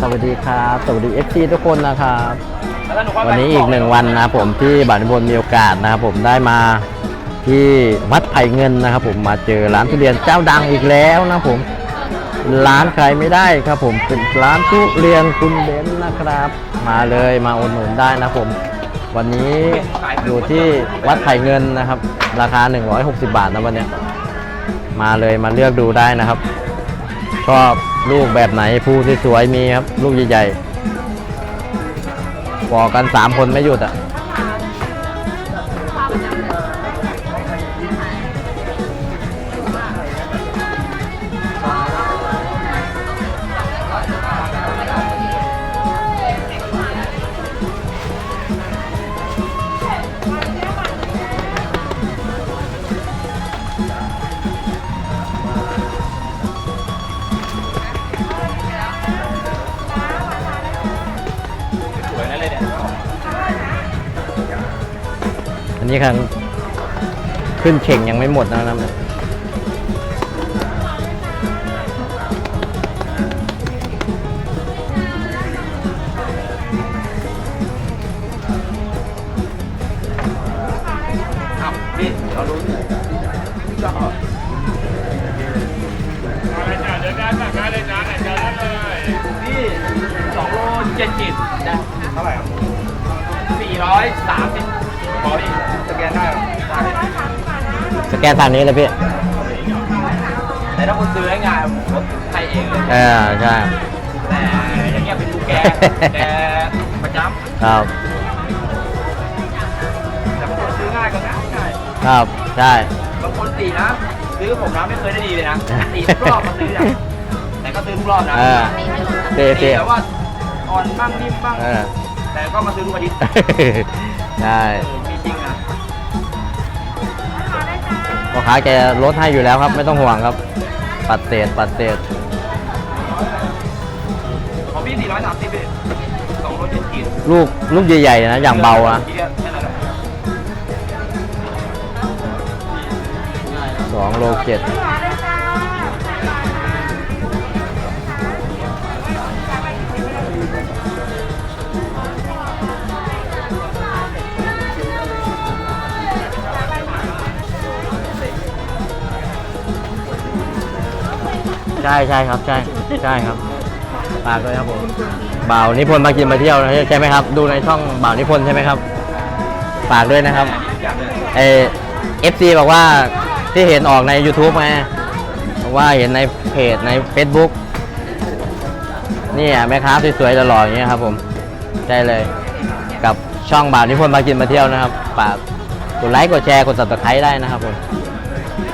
สวัสดีครับ สวัสดี FC ทุกคนนะครับแล้วหนูค่อยไปวันนี้อีกหนึ่งวันนะครับผมที่บาทบนมีโอกาสนะครับผมได้มาที่วัดไผ่เงินนะครับ ผมมาเจอร้านทุเรียนเจ้าดังอีกแล้วนะครับผมร้านใครไม่ได้ครับผมเป็นร้านทุเรียนคุณเบนซ์นะครับ มาเลยมาอุดหนุนได้นะครับผม วันนี้อยู่ที่วัดไผ่เงินนะครับ ราคา 160 บาทนะวันเนี้ยมาเลยมาเลือกดูได้นะครับ ชอบ ลูกแบบไหนภูสวยๆมีครับ ลูกใหญ่ๆบอกกัน3คนไม่หยุดอะ นนี้ครับขึ้นเข่งยังไม่หมดนะครับอ้าวพี่เรารู้ก็อะไรจ้ะเดินได้สั่งได้เลยจ้าไหนเจอได้เลยพี่สองโลเจ็ดจิตนะเท่าไหร่ครับสี่ร้อยสามสิบพอพี่ส แกนได้เหรอได้สแกนทางนี้เลยพี่ แต่ถ้าคุณซื้อให้ง่ายผมลดให้เองเลยเออใช่แต่อย่างเงี้ยเป็นลูกแกแกประจำครับแต่บางคนซื้อง่ายก็ง่ายง่ายครับใช่ บางคนตีนะซื้อผมนะไม่เคยได้ดีเลยนะตีทุกรอบมาซื้อนะแต่ก็ซื้อทุกรอบนะเออเตะตีเตะแบบว่าอ่อนบ้างนิ่มบ้างเออ แต่ก็มาซื้อทุกอาทิตย์ ใช่ เออมีจริงนะ พ่อค้าแกลดให้อยู่แล้วครับ ไม่ต้องห่วงครับ ปัดเศษปัดเศษของพี่430พี่สองโลเจ็ดขีดลูกลูกใหญ่ๆนะอย่างเบานะทีเดียวแค่นั้นแหละสองโลเจ็ด ใช่ใช่ครับ ใช่ใช่ครับฝากด้วยครับผมบ่าวนิพนธ์มากินมาเที่ยวนะใช่ไหมครับ ดูในช่องบ่าวนิพนธ์ใช่ไหมครับฝากด้วยนะครับเอเอฟซีบอกว่าที่เห็นออกใน YouTube ไงบอกว่าเห็นในเพจใน Facebook นี่อะแม่ค้าสวยๆหล่อๆอย่างเงี้ยครับผมได้เลยกับช่องบ่าวนิพนธ์มากินมาเที่ยวนะครับฝากกดไลค์กดแชร์กด subscribe ได้นะครับผม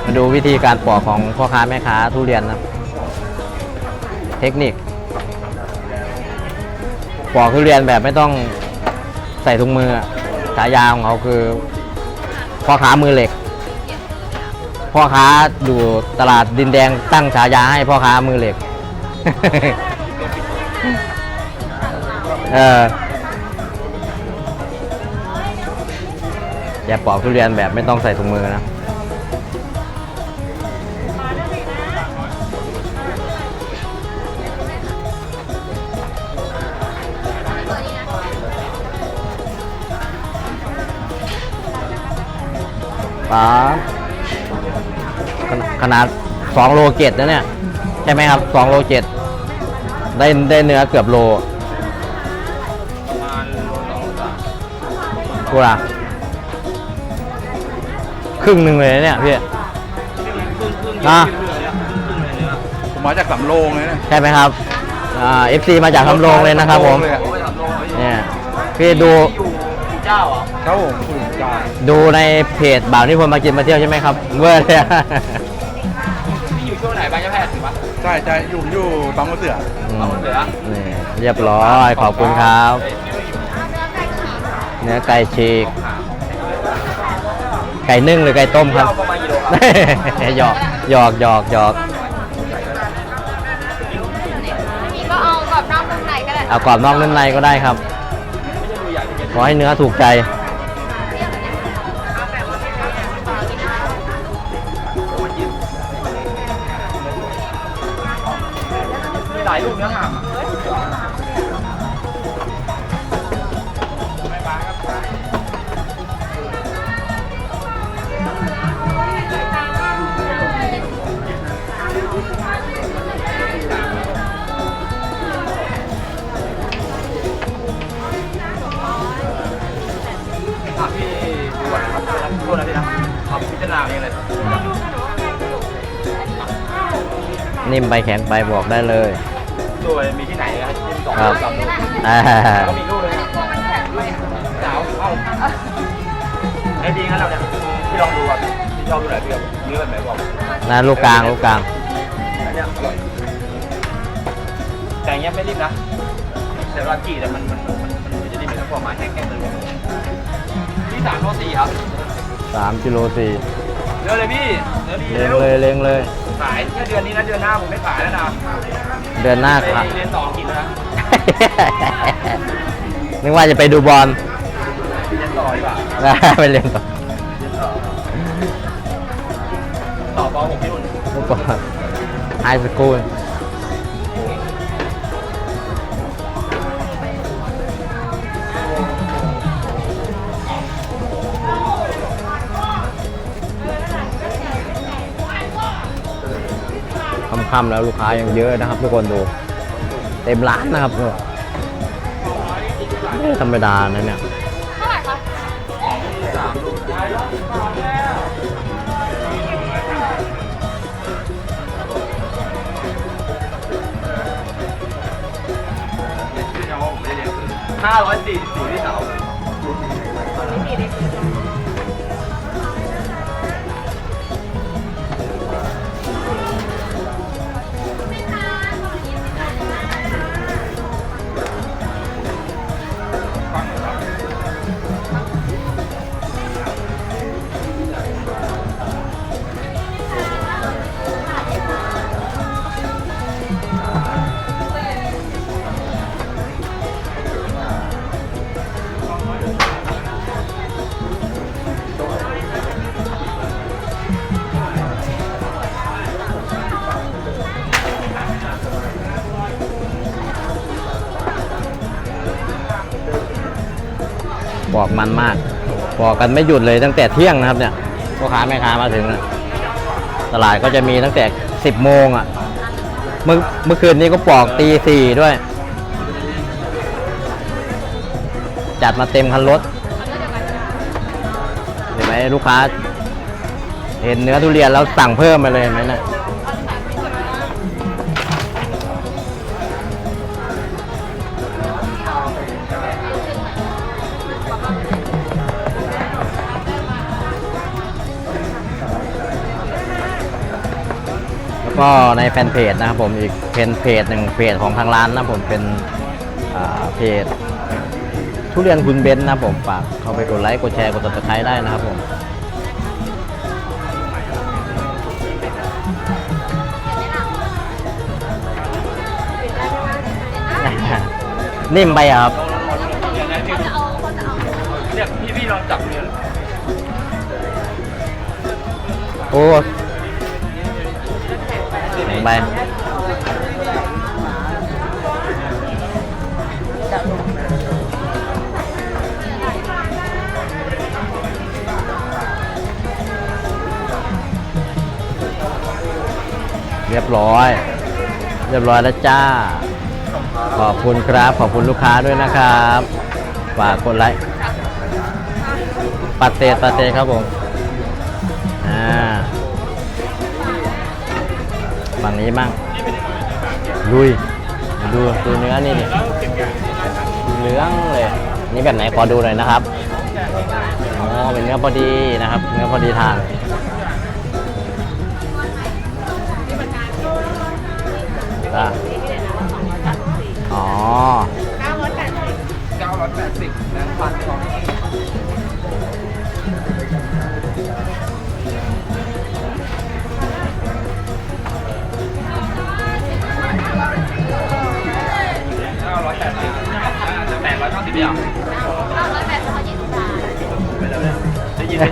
มาดูวิธีการปอกของพ่อค้าแม่ค้าทุเรียนนะครับ เทคนิคปอกทุเรียนแบบไม่ต้องใส่ถุงมือฉายาของเขาคือพ่อค้ามือเหล็ก พ่อค้าอยู่ตลาดดินแดงตั้งฉายาให้พ่อค้ามือเหล็กเอออย่าปอกทุเรียนแบบไม่ต้องใส่ถุงมือนะ ป๋าขนขนาด2โลเจ็ดนะเนี่ย ใช่ไหมครับ2โลเจ็ดได้ได้เนื้อเกือบโลประมาณโลสองสามกูล่ะครึ่งหนึ่งเลยนะเนี่ยพี่ครึ่งครึ่งอะครึ่งเลยอะครึ่งครึ่งเลยเนี่ยผมมาจากสำโรงเลยนะใช่ไหมครับอ่า FC มาจากทำโรงเลยนะครับผมเลยอะโอ้ยสามโลเฮ้ยเนี่ยพี่ดูอยู่กี่เจ้าเหรอครับผมคุณจอย ดูในเพจบ่าวนิพนธ์มากินมาเที่ยวใช่ไหมครับ เวอร์เลยอะพี่อยู่ช่วงไหนบางยะแพทย์ถือปะใช่ใช่อยู่อยู่บางมะเสืออืมเอาเหลือนี่เรียบร้อยขอบคุณครับ เนื้อไก่ฉีก ไก่นึ่งหรือไก่ต้มครับเจ้าประมาณกิโลครับ หยอกหยอกหยอกหยอกก็เอากรอบนอกนุ่มในก็ได้ เอากรอบนอกนุ่มในก็ได้ครับ ขอให้เนื้อถูกใจ หลายลูกเนื้อหามอะอะพี่ดูก่อนนะครับโทษนะพี่นะเอาพิจารณาเองเลยนิ่มไปแข็งไปบอกได้เลย ครับที่สองครับสามลูกอ่าก็มีลูกเลยนะสาวเอ้าไอ้ดีงั้นเราเนี่ยพี่ลองดูอะพี่ชอบดูไหนพี่เอาเนื้อแบบไหนบอกนะลูกกลางลูกกลางอันเนี้ยอร่อยแต่อย่างเงี้ยไม่รีบนะแต่ว่าจีแต่มันมันมันมันจะได้มีทั้งความหมายแห้งๆเลยที่สามโลสี่ครับสามกิโลสี่เนื้อเลยพี่เนื้อดีเลี้ยงเร็วเลยเลี้ยงเลยขายแค่เดือนนี้นะเดือนหน้าผมไม่ขายแล้วนะเดือนหน้าไปครับเรียนต่อกินแล้ว นะนึกว่าจะไปดูบอลเรียนต่อดีกว่าไปเรียนต่อเรียนต่อต่อป .6 ที่นู่นเมื่อก่อนไฮสคูลค่ำๆแล้วลูกค้ายังเยอะนะครับทุกคนดู เต็มร้านนะครับไม่ธรรมดานะเนี่ยเท่าไหร่คะสามลูกห้าร้อยสี่สิบสี่ที่เสา บอกมันมากบอกกันไม่หยุดเลยตั้งแต่เที่ยงนะครับเนี่ยพ่อค้าแม่ค้ามาถึง ตลาดก็จะมีตั้งแต่ 10 โมงอะ เมื่อเมื่อคืนนี้ก็ปอกตีสี่ด้วย จัดมาเต็มคันรถเห็นไหมลูกค้า เห็นเนื้อทุเรียนแล้วสั่งเพิ่มมาเลยไหมน่ะ ก็ในแฟนเพจนะครับผมอีกเป็นเพจหนึ่งเพจของทางร้านนะผมเป็นเพจทุเรียนคุณเบนนะผมฝากเข้าไปกดไลค์กดแชร์กดติดตามได้นะครับผมนิ่มไปครับเนี่ยพี่พี่ลองจับเนี่ยโอ้ ไป เรียบร้อย เรียบร้อยแล้วจ้า ขอบคุณครับ ขอบคุณลูกค้าด้วยนะครับ ฝากกดไลค์ ปัดเศษปัดเศษครับผม ฝั่งนี้บ้างลุยดูดูเนื้อนี่นี่เหลืองเลย นี่แบบไหนขอดูหน่อยนะครับอ๋อเป็นเนื้อพอดีนะครับ เนื้อพอดีทานอะอ๋อเก้าร้อยแปดสิบแบงค์พันของ เก้าสิบเดียวเก้าร้อยแปดสิบยี่สิบบาทได้ยินไหม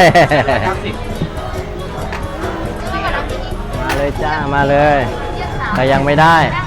เก้าสิบซื้อกับน้ำพริกอีกมาเลยจ้ามาเลยเยี่ยมสาวแต่ยังไม่ได้แปด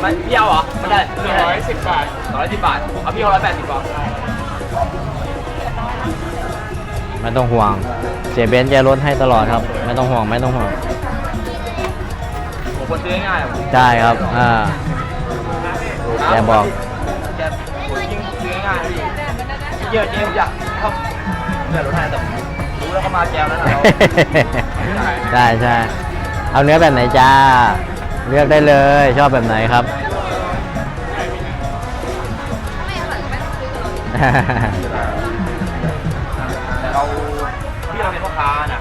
มไปเหรอมันพี่เอาเหรอมันได้พี่ร้อยสิบบาทร้อยสิบบาทเอาพี่เอาร้อยแปดสิบก่อนไม่ต้องห่วง เสียเบนซ์แกลดให้ตลอดครับ ไม่ต้องห่วงไม่ต้องห่วงผมคนซื้อง่ายๆอะใช่ครับอ่าแกบอกแกผมยิ่งซื้อง่ายๆพี่เยอะเจ๊อยากเข้าเดี๋ยวรถไทยแต่รู้แล้วเขามาแจวแล้วนะเราใช่ใช่เอาเนื้อแบบไหนจ้า เลือกได้เลยชอบแบบไหนครับไม่อร่อยก็ไม่ต้องซื้อกับเราแต่เราที่เราเป็นพ่อค้าน่ะ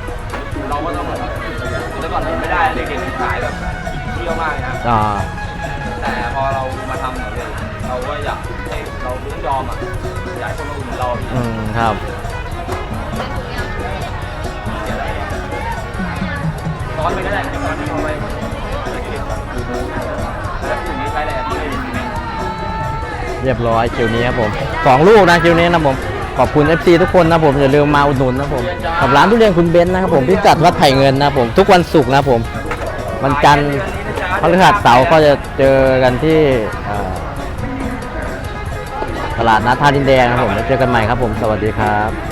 เราก็ต้องแล้วก่อนไม่ได้เด็กๆขายแบบเที่ยวมากเลยนะอ๋อแต่พอเรามาทำเนี่ยเลยเราก็อยากให้เรารู้ยอมอะอยากให้คนมาอุดหนุนเราอืมครับ ร้อนไปก็ได้ร้อนเอาไปแล้ว รียบร้อยคิวนี้ครับผมสองลูกนะคิวนี้นะผมขอบคุณ FC ทุกคนนะผมอย่าลืมมาอุดหนุนนะผมกับร้านทุเรียนคุณเบนซ์นะครับผมพิกัดวัดไผ่เงินนะผมทุกวันศุกร์นะผมวันจันทร์พฤหัสเสาร์ก็จะเจอกันที่ตลาดนัดท่าดินแดงนะครับผมแล้วเจอกันใหม่ครับผมสวัสดีครับ